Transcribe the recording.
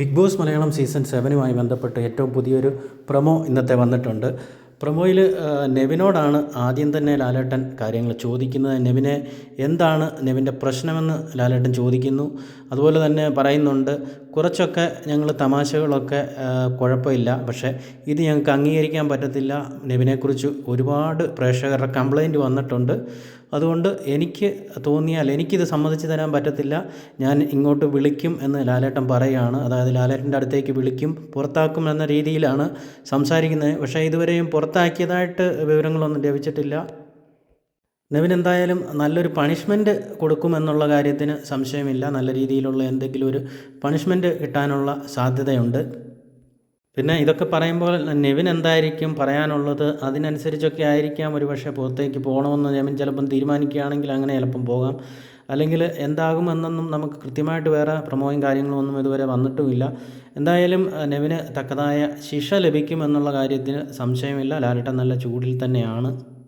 Big boss Malayalam season സെവനുമായി ബന്ധപ്പെട്ട് ഏറ്റവും പുതിയൊരു പ്രൊമോ ഇന്നത്തെ വന്നിട്ടുണ്ട്. പ്രൊമോയിൽ നെവിനോടാണ് ആദ്യം തന്നെ ലാലേട്ടൻ കാര്യങ്ങൾ ചോദിക്കുന്നത്. നെവിനെ എന്താണ് നെവിന്റെ പ്രശ്നമെന്ന് ലാലേട്ടൻ ചോദിക്കുന്നു. അതുപോലെ തന്നെ പറയുന്നുണ്ട് കുറച്ചൊക്കെ ഞങ്ങൾ തമാശകളൊക്കെ കുഴപ്പമില്ല പക്ഷേ ഇത് ഞങ്ങൾക്ക് അംഗീകരിക്കാൻ പറ്റത്തില്ല. നെവിനെക്കുറിച്ച് ഒരുപാട് പ്രേക്ഷകരുടെ കംപ്ലൈന്റ് വന്നിട്ടുണ്ട്. അതുകൊണ്ട് എനിക്ക് തോന്നിയാൽ എനിക്കിത് സമ്മതിച്ച് തരാൻ പറ്റത്തില്ല. ഞാൻ ഇങ്ങോട്ട് വിളിക്കും എന്ന് ലാലേട്ടൻ പറയുകയാണ് അതായത് ലാലേട്ടന്റെ അടുത്തേക്ക് വിളിക്കും. പുറത്താക്കും എന്ന രീതിയിലാണ് സംസാരിക്കുന്നത്. പക്ഷേ ഇതുവരെയും പുറത്താക്കിയതായിട്ട് വിവരങ്ങളൊന്നും ലഭിച്ചിട്ടില്ല. നെവിൻ എന്തായാലും നല്ലൊരു പണിഷ്മെന്റ് കൊടുക്കുമെന്നുള്ള കാര്യത്തിന് സംശയമില്ല. നല്ല രീതിയിലുള്ള എന്തെങ്കിലും ഒരു പണിഷ്മെന്റ് കിട്ടാനുള്ള സാധ്യതയുണ്ട്. പിന്നെ ഇതൊക്കെ പറയുമ്പോൾ നെവിൻ എന്തായിരിക്കും പറയാനുള്ളത്? അതിനനുസരിച്ചൊക്കെ ആയിരിക്കാം. ഒരു പക്ഷേ പുറത്തേക്ക് പോകണമെന്ന് നെവിൻ ചിലപ്പം തീരുമാനിക്കുകയാണെങ്കിൽ അങ്ങനെ ചിലപ്പം പോകാം. അല്ലെങ്കിൽ എന്താകുമെന്നൊന്നും നമുക്ക് കൃത്യമായിട്ട് വേറെ പ്രമോയും കാര്യങ്ങളും ഒന്നും ഇതുവരെ വന്നിട്ടുമില്ല. എന്തായാലും നെവിന് തക്കതായ ശിക്ഷ ലഭിക്കുമെന്നുള്ള കാര്യത്തിന് സംശയമില്ല. ലാലിട്ട നല്ല ചൂടിൽ തന്നെയാണ്.